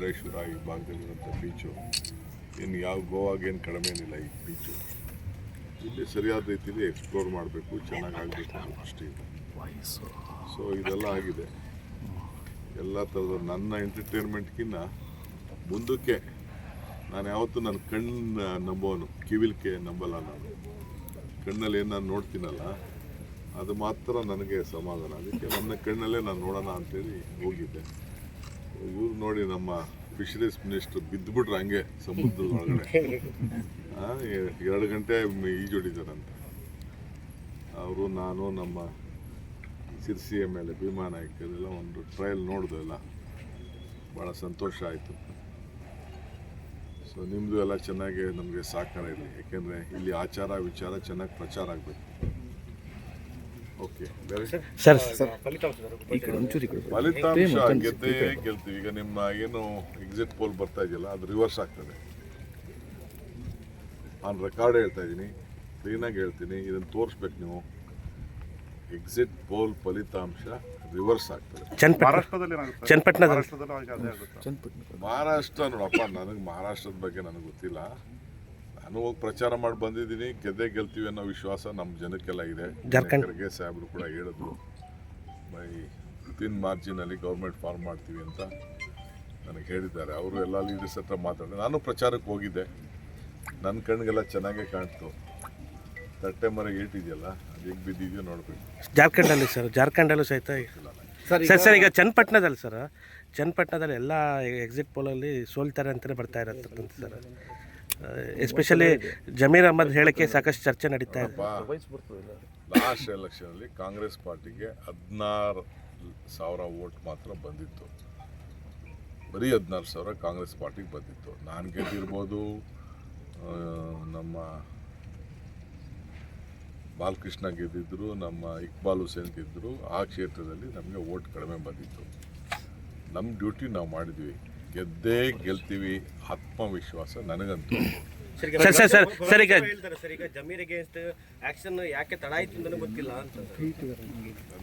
ಮುರುಡೇಶ್ವರ ಈ ಭಾಗದಲ್ಲಿರುವಂಥ ಬೀಚು ಇನ್ನು ಯಾವ ಗೋವಾಗೇನು ಕಡಿಮೆ ಏನಿಲ್ಲ ಈ ಬೀಚು ಇಲ್ಲಿ ಸರಿಯಾದ ರೀತಿಯಲ್ಲಿ ಎಕ್ಸ್ಪ್ಲೋರ್ ಮಾಡಬೇಕು ಚೆನ್ನಾಗಿ ಆಗಬೇಕು ಅನ್ನೋ ಇದೆ ಸೊ ಇದೆಲ್ಲ ಆಗಿದೆ. ಎಲ್ಲ ಥರದ ನನ್ನ ಎಂಟರ್ಟೈನ್ಮೆಂಟ್ಗಿನ್ನ ಮುಂದಕ್ಕೆ ನಾನು ಯಾವತ್ತೂ ನನ್ನ ಕಣ್ಣು ನಂಬೋನು ಕಿವಿಲ್ಕೆ ನಂಬಲ್ಲ ನಾನು. ಕಣ್ಣಲ್ಲಿ ಏನು ನಾನು ನೋಡ್ತೀನಲ್ಲ, ಅದು ಮಾತ್ರ ನನಗೆ ಸಮಾಧಾನ. ಅದಕ್ಕೆ ನನ್ನ ಕಣ್ಣಲ್ಲೇ ನಾನು ನೋಡೋಣ ಅಂತೇಳಿ ಹೋಗಿದ್ದೆ. ಇವ್ರು ನೋಡಿ ನಮ್ಮ ಫಿಶರೀಸ್ ಮಿನಿಸ್ಟರ್ ಬಿದ್ದುಬಿಟ್ರು ಹಂಗೆ ಸಮುದ್ರದ ಒಳಗಡೆ. ಎರಡು ಗಂಟೆ ಈಜೊಡಿದಾರಂತ ಅವರು, ನಾನು, ನಮ್ಮ ಸಿರ್ಸಿಯ ಮೇಲೆ ಭೀಮಾ ನಾಯಕರೆಲ್ಲ ಒಂದು ಟ್ರಯಲ್ ನೋಡಿದೆಲ್ಲ ಭಾಳ ಸಂತೋಷ ಆಯಿತು. ಸೊ ನಿಮ್ಮದು ಎಲ್ಲ ಚೆನ್ನಾಗಿ ನಮಗೆ ಸಹಕಾರ ಇರಲಿ. ಯಾಕೆಂದರೆ ಇಲ್ಲಿ ಆಚಾರ ವಿಚಾರ ಚೆನ್ನಾಗಿ ಪ್ರಚಾರ ಆಗಬೇಕು. ಸರ್ ಫಲಿತಾಂಶ ಗೆದ್ದೇ ಗೆಲ್ತೀವಿ. ಈಗ ನಿಮ್ಮ ಏನು ಎಕ್ಸಿಟ್ ಪೋಲ್ ಬರ್ತಾ ಇದೆಯಲ್ಲ ಅದು ರಿವರ್ಸ್ ಆಗ್ತದೆ. ನಾನು ರೆಕಾರ್ಡ್ ಹೇಳ್ತಾ ಇದ್ದೀನಿ. ಕ್ಲೀನಾಗಿ ಹೇಳ್ತೀನಿ. ಇದನ್ನು ತೋರಿಸ್ಬೇಕು ನೀವು. ಎಕ್ಸಿಟ್ ಪೋಲ್ ಫಲಿತಾಂಶ ರಿವರ್ಸ್ ಆಗ್ತದೆ. ಮಹಾರಾಷ್ಟ್ರದಲ್ಲಿ ಮಹಾರಾಷ್ಟ್ರ ನೋಡಪ್ಪ ನನಗೆ ಮಹಾರಾಷ್ಟ್ರದ ಬಗ್ಗೆ ನನಗೆ ಗೊತ್ತಿಲ್ಲ. ನಾನು ಹೋಗಿ ಪ್ರಚಾರ ಮಾಡಿ ಬಂದಿದ್ದೀನಿ ಗೆದ್ದೆ ಗೆಲ್ತೀವಿ ಅನ್ನೋ ವಿಶ್ವಾಸ ನಮ್ಮ ಜನಕ್ಕೆಲ್ಲ ಇದೆ. ಜಾರ್ಖಂಡ್. ಖರ್ಗೆ ಸಾಹೇಬರು ಕೂಡ ಹೇಳಿದ್ರು ಬೈ ತಿನ್ ಮಾರ್ಜಿನಲ್ಲಿ ಗೌರ್ಮೆಂಟ್ ಫಾರ್ಮ್ ಮಾಡ್ತೀವಿ ಅಂತ ನನಗೆ ಹೇಳಿದ್ದಾರೆ. ಅವರು ಎಲ್ಲ ಲೀಡರ್ಸ್ ಹತ್ರ ಮಾತಾಡಿದೆ. ನಾನು ಪ್ರಚಾರಕ್ಕೆ ಹೋಗಿದ್ದೆ. ನನ್ನ ಕಣ್ಣಿಗೆಲ್ಲ ಚೆನ್ನಾಗೇ ಕಾಣ್ತು. ತಟ್ಟೆ ಮರ ಏಟಿದೆಯಲ್ಲ ಅದು ಹೇಗೆ ಬಿದ್ದಿದೆಯೋ ನೋಡಬೇಕು. ಜಾರ್ಖಂಡಲ್ಲಿ ಸರ್ ಜಾರ್ಖಂಡಲ್ಲೂ ಸಹಿತ ಸರ್ ಸರ್ ಈಗ ಚನ್ನಪಟ್ಟಣದಲ್ಲಿ ಸರ್ ಚನ್ನಪಟ್ಟಣದಲ್ಲಿ ಎಲ್ಲ ಎಕ್ಸಿಟ್ ಪೋಲಲ್ಲಿ ಸೋಲ್ತಾರೆ ಅಂತಲೇ ಬರ್ತಾ ಇರತ್ತಂತ ಸರ್. ಎಸ್ಪೆಷಲಿ ಜಮೀರ್ ಅಹಮದ್ ಹೇಳಕ್ಕೆ ಸಾಕಷ್ಟು ಚರ್ಚೆ ನಡೀತಾ ಇದೆ. ಲಾಸ್ಟ್ ಎಲೆಕ್ಷನಲ್ಲಿ ಕಾಂಗ್ರೆಸ್ ಪಾರ್ಟಿಗೆ ಹದಿನಾರು ಸಾವಿರ ವೋಟ್ ಮಾತ್ರ ಬಂದಿತ್ತು. ಬರೀ ಹದಿನಾರು ಸಾವಿರ ಕಾಂಗ್ರೆಸ್ ಪಾರ್ಟಿಗೆ ಬಂದಿತ್ತು. ನಾನು ಗೆದ್ದಿರ್ಬೋದು ನಮ್ಮ ಬಾಲಕೃಷ್ಣ ಗೆದ್ದಿದ್ರು ನಮ್ಮ ಇಕ್ಬಾಲ್ ಹುಸೇನ್ ಗೆದ್ದರು ಆ ಕ್ಷೇತ್ರದಲ್ಲಿ ನಮಗೆ ವೋಟ್ ಕಡಿಮೆ ಬಂದಿತ್ತು. ನಮ್ಮ ಡ್ಯೂಟಿ ನಾವು ಮಾಡಿದ್ವಿ. ಗೆದ್ದೇ ಗೆಲ್ತೀವಿ ಆತ್ಮವಿಶ್ವಾಸ ನನಗಂತೂ. ಸರ್ ಸರ್ ಸರ್ ಸರ್ ಈಗ ಸರ್ ಈಗ ಜಮೀರ್ ಅಗೇನ್ಸ್ಟ್ ಆಕ್ಷನ್ ಯಾಕೆ ತಡ ಆಯ್ತು ಅಂತಲೂ ಗೊತ್ತಿಲ್ಲ ಅಂತ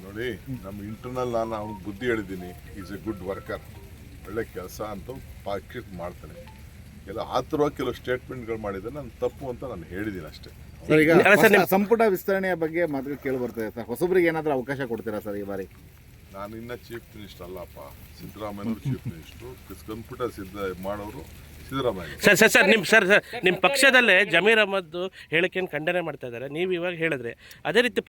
ನೋಡಿ ನಮ್ಮ ಇಂಟರ್ನಲ್ ನಾನು ಅವ್ನಿಗೆ ಬುದ್ಧಿ ಹೇಳಿದ್ದೀನಿ ಈಸ್ ಎ ಗುಡ್ ವರ್ಕರ್ ಒಳ್ಳೆ ಕೆಲಸ ಅಂತ ಪಾಕಿಟ್ ಮಾಡ್ತಾನೆ. ಎಲ್ಲ ಆತರ ಕೆಲವು ಸ್ಟೇಟ್ಮೆಂಟ್ಗಳು ಮಾಡಿದ್ರೆ ನಾನು ತಪ್ಪು ಅಂತ ನಾನು ಹೇಳಿದ್ದೀನಿ ಅಷ್ಟೇ. ಸರ್ ಈಗ ಸಂಪುಟ ವಿಸ್ತರಣೆಯ ಬಗ್ಗೆ ಮಾತುಗಳು ಕೇಳಿ ಬರ್ತದೆ ಸರ್. ಹೊಸಬ್ರಿಗೆ ಏನಾದರೂ ಅವಕಾಶ ಕೊಡ್ತೀರಾ ಸರ್ ಈ ಬಾರಿ? ನಾನು ಇನ್ನ ಚೀಫ್ ಮಿನಿಸ್ಟರ್ ಅಲ್ಲಪ್ಪ. ಸಿದ್ದರಾಮಯ್ಯನವರು ಚೀಫ್ ಮಿನಿಸ್ಟ್ರು ಕಂಪ್ಯೂಟರ್ ಸಿದ್ಧ ಮಾಡೋರು ಸಿದ್ದರಾಮಯ್ಯ. ಸರ್ ಸರ್ ಸರ್ ನಿಮ್ಮ ಸರ್ ಸರ್ ನಿಮ್ಮ ಪಕ್ಷದಲ್ಲೇ ಜಮೀರ್ ಅಹಮದ್ ಹೇಳಿಕೆಯನ್ನು ಖಂಡನೆ ಮಾಡ್ತಾ ಇದ್ದಾರೆ. ನೀವು ಇವಾಗ ಹೇಳಿದ್ರೆ ಅದೇ ರೀತಿ